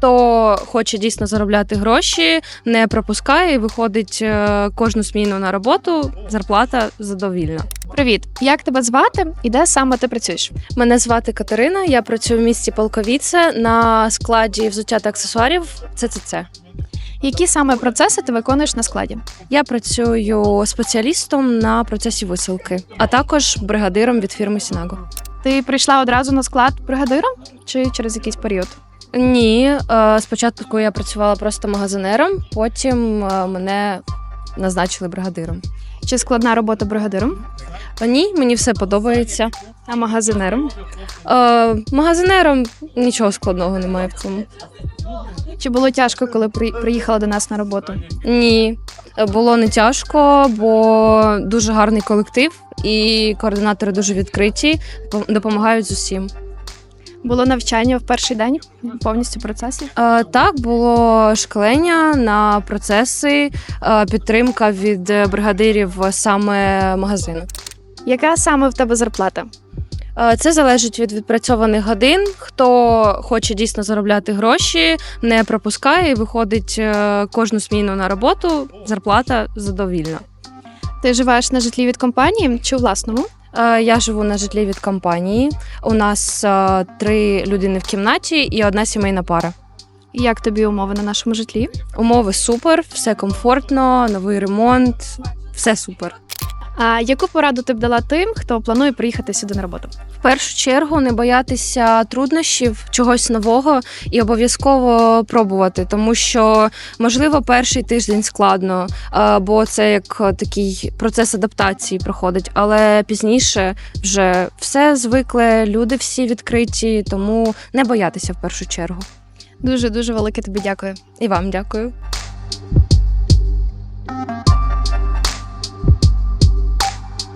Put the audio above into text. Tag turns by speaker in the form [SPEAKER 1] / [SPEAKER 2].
[SPEAKER 1] Хто хоче дійсно заробляти гроші, не пропускає і виходить е, кожну зміну на роботу. Зарплата задовільна.
[SPEAKER 2] Привіт, як тебе звати і де саме ти працюєш?
[SPEAKER 1] Мене звати Катерина. Я працюю в місті Полковіце на складі взуття та аксесуарів. ЦЦЦ.
[SPEAKER 2] Які саме процеси ти виконуєш на складі?
[SPEAKER 1] Я працюю спеціалістом на процесі висилки, а також бригадиром від фірми Сінаго.
[SPEAKER 2] Ти прийшла одразу на склад бригадиром чи через якийсь період?
[SPEAKER 1] Ні, е, спочатку я працювала просто магазинером, потім е, мене назначили бригадиром.
[SPEAKER 2] Чи складна робота бригадиром?
[SPEAKER 1] Ні, мені все подобається.
[SPEAKER 2] А магазинером?
[SPEAKER 1] Е, магазинером нічого складного немає в цьому.
[SPEAKER 2] Чи було тяжко, коли при- приїхала до нас на роботу?
[SPEAKER 1] Ні, е, було не тяжко, бо дуже гарний колектив, і координатори дуже відкриті, пом- допомагають з усім.
[SPEAKER 2] Було навчання в перший день повністю в процесі?
[SPEAKER 1] Е, Так, було шкалення на процеси, е, підтримка від бригадирів саме магазину.
[SPEAKER 2] Яка саме в тебе зарплата?
[SPEAKER 1] Е, Це залежить від відпрацьованих годин. Хто хоче дійсно заробляти гроші, не пропускає і виходить е, кожну зміну на роботу. Зарплата задовільна.
[SPEAKER 2] Ти живеш на житлі від компанії чи у власному?
[SPEAKER 1] Е, Я живу на житлі від компанії. У нас е, три людини в кімнаті і одна сімейна пара.
[SPEAKER 2] Як тобі умови на нашому житлі?
[SPEAKER 1] Умови супер, все комфортно, новий ремонт, все супер.
[SPEAKER 2] А яку пораду ти б дала тим, хто планує приїхати сюди на роботу?
[SPEAKER 1] В першу чергу не боятися труднощів, чогось нового і обов'язково пробувати, тому що можливо перший тиждень складно, бо це як такий процес адаптації проходить. Але пізніше вже все звикли, люди всі відкриті, тому не боятися в першу чергу.
[SPEAKER 2] Дуже дуже велике тобі дякую.
[SPEAKER 1] І вам дякую.